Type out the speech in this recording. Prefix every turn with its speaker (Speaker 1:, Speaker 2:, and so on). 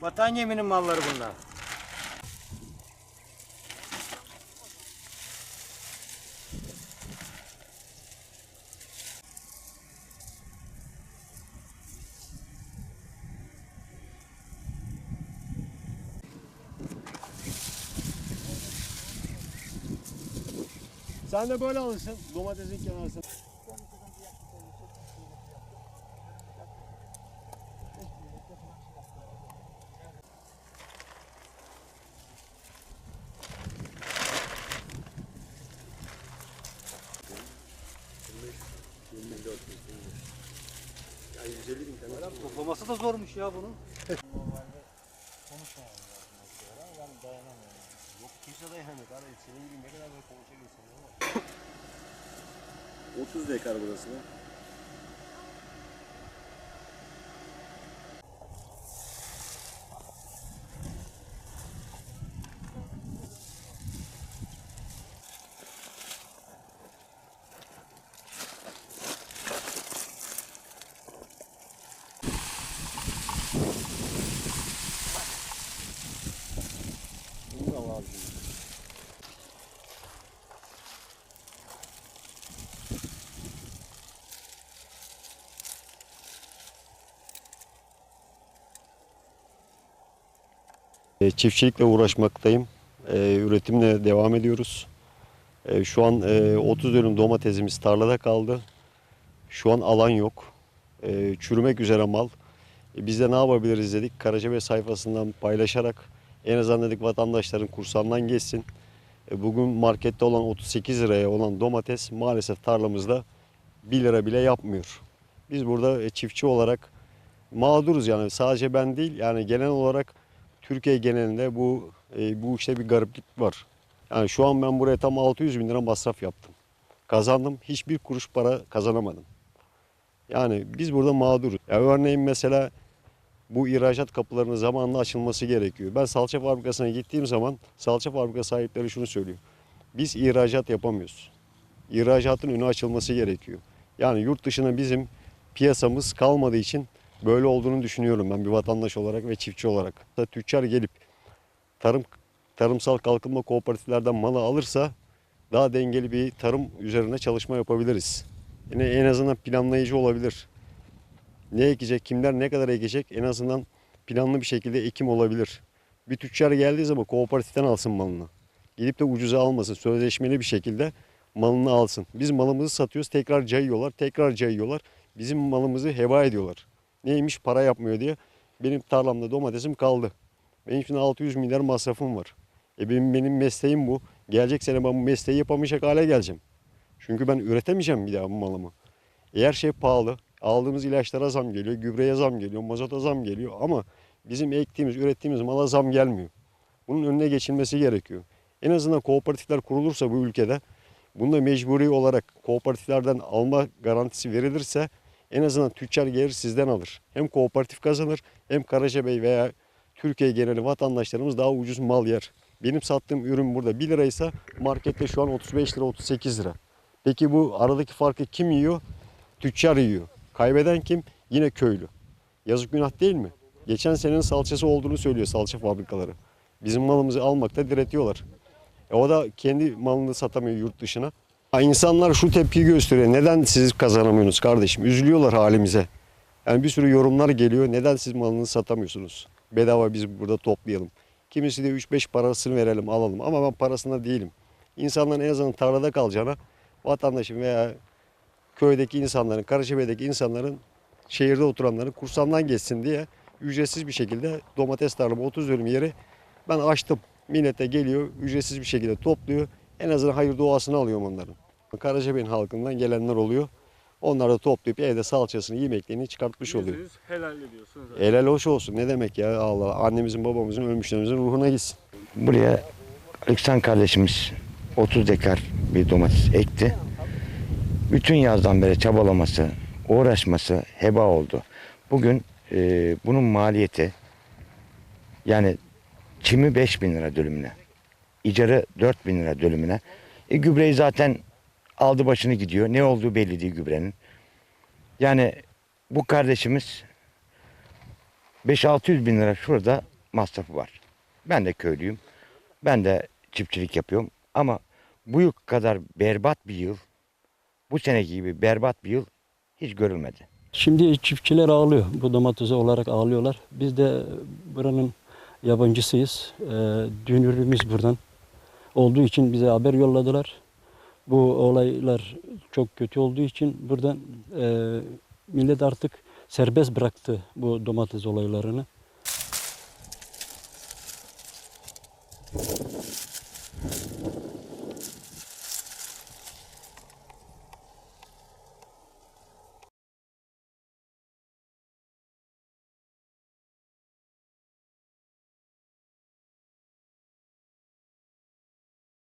Speaker 1: Vatan geminin malları bunlar.
Speaker 2: Sen de böyle alırsın. Domatesin kenarısın.
Speaker 1: Toplaması da zormuş ya bunun.
Speaker 2: Yok kimse dayanamıyor. Kardeşim senin gibi ne kadar böyle konuşabilirsin ama. 30 dekar burası da abi şimdi. E, Çiftçilikle uğraşmaktayım. E, üretimle devam ediyoruz. E, şu an e, 30 dönüm domatesimiz tarlada kaldı. Şu an alan yok. E, çürümek üzere mal. E, biz de ne yapabiliriz dedik. Karacabey sayfasından paylaşarak en azından dedik vatandaşların kursağından geçsin. E, bugün markette olan 38 liraya olan domates maalesef tarlamızda 1 lira bile yapmıyor. Biz burada e, çiftçi olarak mağduruz yani sadece ben değil yani genel olarak Türkiye genelinde bu e, bu işte bir gariplik var. Yani şu an ben buraya tam 600 bin lira masraf yaptım. Kazandım. Hiçbir kuruş para kazanamadım. Yani biz burada mağduruz. Ya örneğin mesela bu ihracat kapılarının zamanla açılması gerekiyor. Ben salça fabrikasına gittiğim zaman salça fabrika sahipleri şunu söylüyor. Biz ihracat yapamıyoruz. İhracatın önü açılması gerekiyor. Yani yurt dışına bizim piyasamız kalmadığı için böyle olduğunu düşünüyorum ben bir vatandaş olarak ve çiftçi olarak. Tüccar gelip tarım tarımsal kalkınma kooperatiflerden malı alırsa daha dengeli bir tarım üzerine çalışma yapabiliriz. Yine en azından planlayıcı olabilir. Ne ekecek, kimler ne kadar ekecek en azından planlı bir şekilde ekim olabilir. Bir tüccar geldiği zaman kooperatiften alsın malını. Gidip de ucuza almasın, sözleşmeli bir şekilde malını alsın. Biz malımızı satıyoruz, tekrar cayıyorlar, tekrar cayıyorlar. Bizim malımızı heba ediyorlar. Neymiş para yapmıyor diye. Benim tarlamda domatesim kaldı. Benim şimdi 600 milyar masrafım var. E benim, benim mesleğim bu. Gelecek sene ben bu mesleği yapamayacak hale geleceğim. Çünkü ben üretemeyeceğim bir daha bu malımı. Eğer şey pahalı, aldığımız ilaçlara zam geliyor, gübreye zam geliyor, mazota zam geliyor ama bizim ektiğimiz, ürettiğimiz mala zam gelmiyor. Bunun önüne geçilmesi gerekiyor. En azından kooperatifler kurulursa bu ülkede bunda mecburi olarak kooperatiflerden alma garantisi verilirse en azından tüccar gelir sizden alır. Hem kooperatif kazanır hem Karacabey veya Türkiye geneli vatandaşlarımız daha ucuz mal yer. Benim sattığım ürün burada 1 liraysa markette şu an 35 lira 38 lira. Peki bu aradaki farkı kim yiyor? Tüccar yiyor. Kaybeden kim? Yine köylü. Yazık günah değil mi? Geçen senenin salçası olduğunu söylüyor salça fabrikaları. Bizim malımızı almakta diretiyorlar. E o da kendi malını satamıyor yurt dışına. Ha, insanlar şu tepki gösteriyor. Neden siz kazanamıyorsunuz kardeşim? Üzülüyorlar halimize. Yani bir sürü yorumlar geliyor. Neden siz malınızı satamıyorsunuz? Bedava biz burada toplayalım. Kimisi de 3-5 parasını verelim alalım. Ama ben parasında değilim. İnsanların en azından tarlada kalacağına vatandaşın veya köydeki insanların, Karaçebe'deki insanların şehirde oturanların kursandan geçsin diye ücretsiz bir şekilde domates tarlamı 30 dönüm yeri ben açtım. Millete geliyor ücretsiz bir şekilde topluyor. En azından hayır duasını alıyorum onların. Karacabey'in halkından gelenler oluyor. Onlar da toplayıp evde salçasını, yemeklerini çıkartmış oluyor.
Speaker 3: Yüz helal ediyorsunuz.
Speaker 2: Helal hoş olsun. Ne demek ya Allah. Annemizin, babamızın, ölmüşlerimizin ruhuna gitsin.
Speaker 4: Buraya Alexan kardeşimiz 30 dekar bir domates ekti. Bütün yazdan beri çabalaması, uğraşması heba oldu. Bugün e, bunun maliyeti yani çimi 5 bin lira dönümüne, icarı 4 bin lira dönümüne. E, gübreyi zaten aldı başını gidiyor. Ne olduğu belli değil gübrenin. Yani bu kardeşimiz 5-600 bin lira şurada masrafı var. Ben de köylüyüm. Ben de çiftçilik yapıyorum. Ama bu yıl kadar berbat bir yıl, bu seneki gibi berbat bir yıl hiç görülmedi.
Speaker 3: Şimdi çiftçiler ağlıyor. Bu domatesi olarak ağlıyorlar. Biz de buranın yabancısıyız. Ee, dünürümüz buradan olduğu için bize haber yolladılar. Bu olaylar çok kötü olduğu için buradan e, millet artık serbest bıraktı bu domates olaylarını.